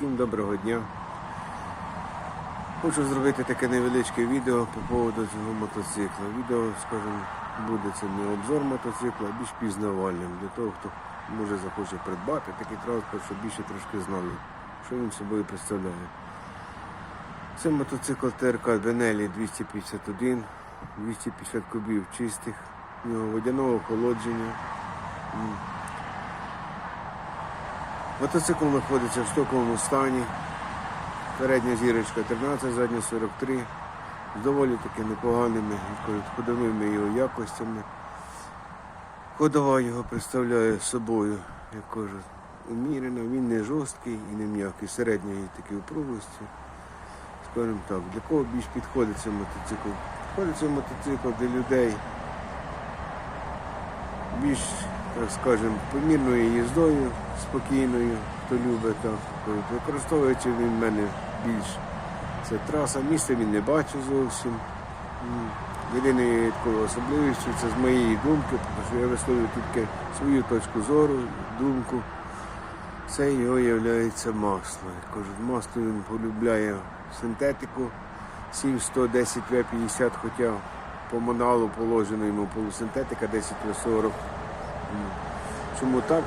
Всім доброго дня. Хочу зробити таке невеличке відео по поводу цього мотоцикла. Відео, скажімо, буде це не обзор мотоцикла, а більш пізнавальним для того, хто може захоче придбати такий транспорт, щоб більше трошки знали, що він собою представляє. Це мотоцикл ТРК Бенелі 251, 250 кубів чистих, нього водяного охолодження. Мотоцикл знаходиться в стоковому стані. Передня зірочка 13, задня 43. З доволі таки непоганими ходовими його якостями. Ходова його представляє собою, як кажуть, умірено, він не жорсткий і не м'який, середньої такі упругості. Скажімо так, для кого більш підходить цей мотоцикл? Підходить цей мотоцикл для людей більш, так скажемо, помірною їздою, спокійною, хто любить так. Використовуючи він в мене більш це траса, місця він не бачить зовсім. Єдиною такою особливістю це з моєї думки, тому що я висловлюю тільки свою точку зору, думку. Це його є масло. Кажуть, масло він полюбляє синтетику 7110 В50, хоча по моналу положено йому полусинтетика 10 В40. Чому так?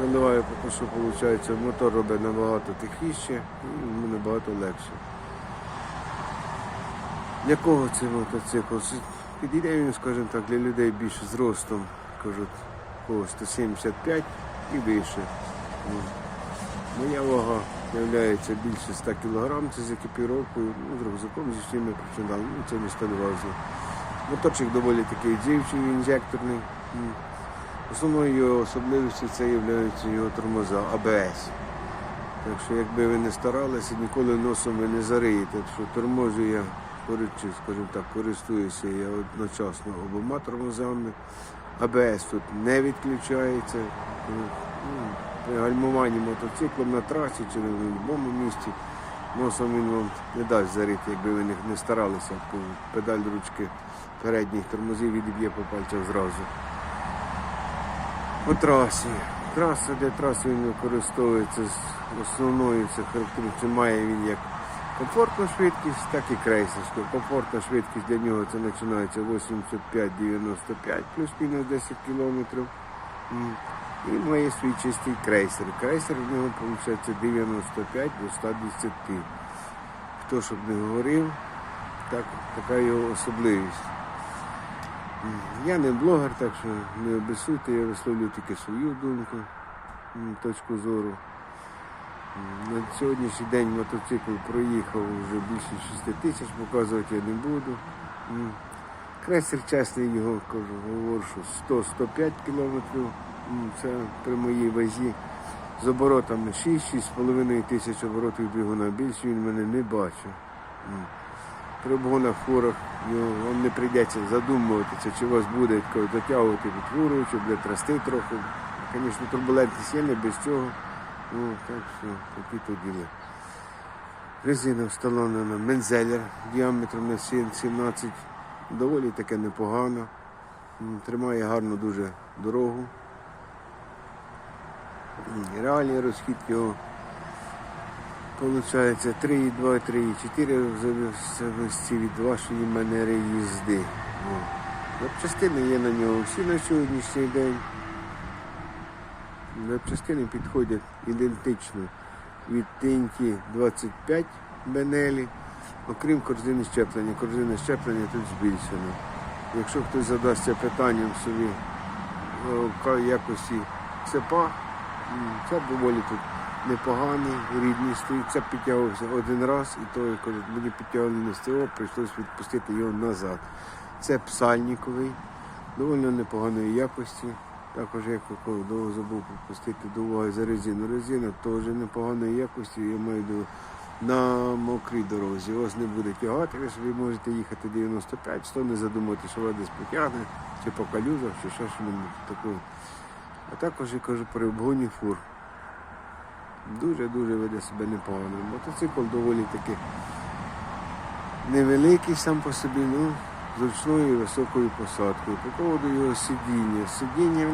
Заливаю, що виходить, мотор робить набагато тихіше і йому набагато легше. Для кого цей мотоцикл? Це Підійде він, скажімо так, для людей більше з ростом, кажуть, кого 175 і. Ну, Моя вага є більше 100 кг, це з екіпіровкою, ну, з рюкзаком, зі всіми причинами, ну це не сталевазно. Моторчик доволі такий дзівчий, інжекторний. Основною його особливістю це є його тормоза АБС. Так що якби ви не старалися, ніколи носом ви не зариєте, тому що торможу я скажімо так, користуюся я одночасно обома тормозами. АБС тут не відключається. Ну, При гальмуванні мотоциклом на трасі чи на будь-якому місці носом він вам не дасть зарити, якби ви не старалися. Педаль ручки передніх тормозів відіб'є по пальцях зразу. По трасі. Траса, де трасу він використовується з основною це характеристикою, має він як комфортну швидкість, так і крейсерську. Комфортна швидкість для нього це починається 85-95 плюс-мінус 10 кілометрів. І має свій чистий крейсер. Крейсер в нього виходить 95 до 110. Хто щоб не говорив, так, така його особливість. Я не блогер, так що не обісуйте, я висловлюю тільки свою думку, точку зору. На сьогоднішній день мотоцикл проїхав вже більше 6 тисяч, показувати я не буду. Кресер чесний його, кажу, говорю, що 100-105 кілометрів. Це при моїй вазі з оборотами 6-6,5 тисяч оборотів двигуна. Більше він мене не бачив. При обгонах фурах вам не прийдеться задумуватися, чи вас буде дотягувати від фуру, чи буде трясти трохи. Звісно, турбулентність є, не без цього. Ну, так що, такі то діли. Резина встановлена Мензелер діаметром на 7 17, доволі таке непогано. Тримає гарну дуже дорогу. Реальний розхід його Получається 3,2, 3,4 в зависимості від вашої манери їзди. Запчастини є на нього всі на сьогоднішній день. Запчастини підходять ідентично від Тинті 25 Бенелі, окрім корзини щеплення. Корзина щеплення тут збільшена. Якщо хтось задасться питанням собі якості цепа, це доволі тут непоганий, рідний стоїть. Це підтягувався один раз, і то коли мені підтягували на СТО, прийшлося відпустити його назад. Це псальниковий, доволі непоганої якості. Також я довго забув пропустити до уваги за резину. Резина теж непоганої якості, я маю до на мокрій дорозі. Вас не буде тягати, ви собі можете їхати 95-100, не задумати, що вас десь потягне, чи по калюзах, чи що ж такого. А також я кажу при обгоні фур. Дуже-дуже веде себе непогано. Мотоцикл доволі таки невеликий сам по собі, ну, зручною і високою посадкою. По поводу його сидіння. Сидіння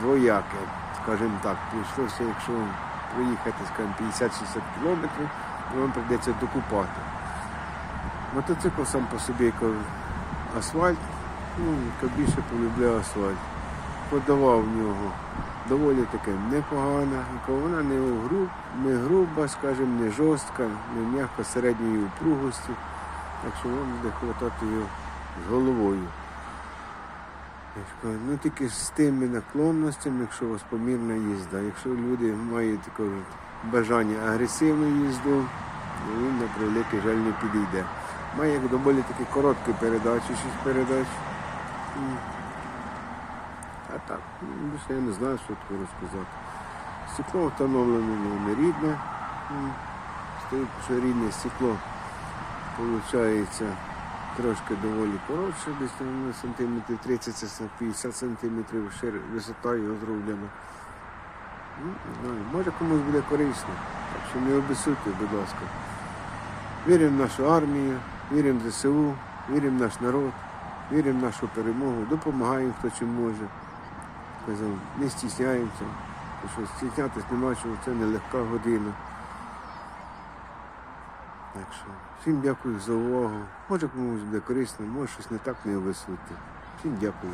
двояке, скажімо так. Прийшлося, якщо проїхати, скажімо, 50-60 кілометрів, вам прийдеться докупати. Мотоцикл сам по собі як асфальт, ну, більше полюбляє асфальт. Подавав в нього доволі таке непогана, вона не, груб, не груба, скажімо, не жорстка, не м'яка середньої упругості. Так що вам буде хватати його з головою. Ну тільки з тими наклонностями, якщо у вас помірна їзда. Якщо люди мають таке бажання агресивну їзду, то він на превеликий жаль не підійде. Має доволі такі короткі передачі, шість передач. А так, ну, більше я не знаю, що таке розказати. Стекло встановлено ну, не рідне. Стоїть, що рідне стекло виходить трошки доволі коротше, десь на сантиметрів 30-50 сантиметрів висота його зроблена. Ну, не знаю, може комусь буде корисно. Так що не обісуйте, будь ласка. Віримо в нашу армію, віримо в ЗСУ, віримо в наш народ, віримо в нашу перемогу, допомагаємо хто чим може. Казав, не стісняємося, що стіснятися нема чого, це нелегка година. Так що всім дякую за увагу. Може комусь буде корисно, може щось не так не обісуйте. Всім дякую.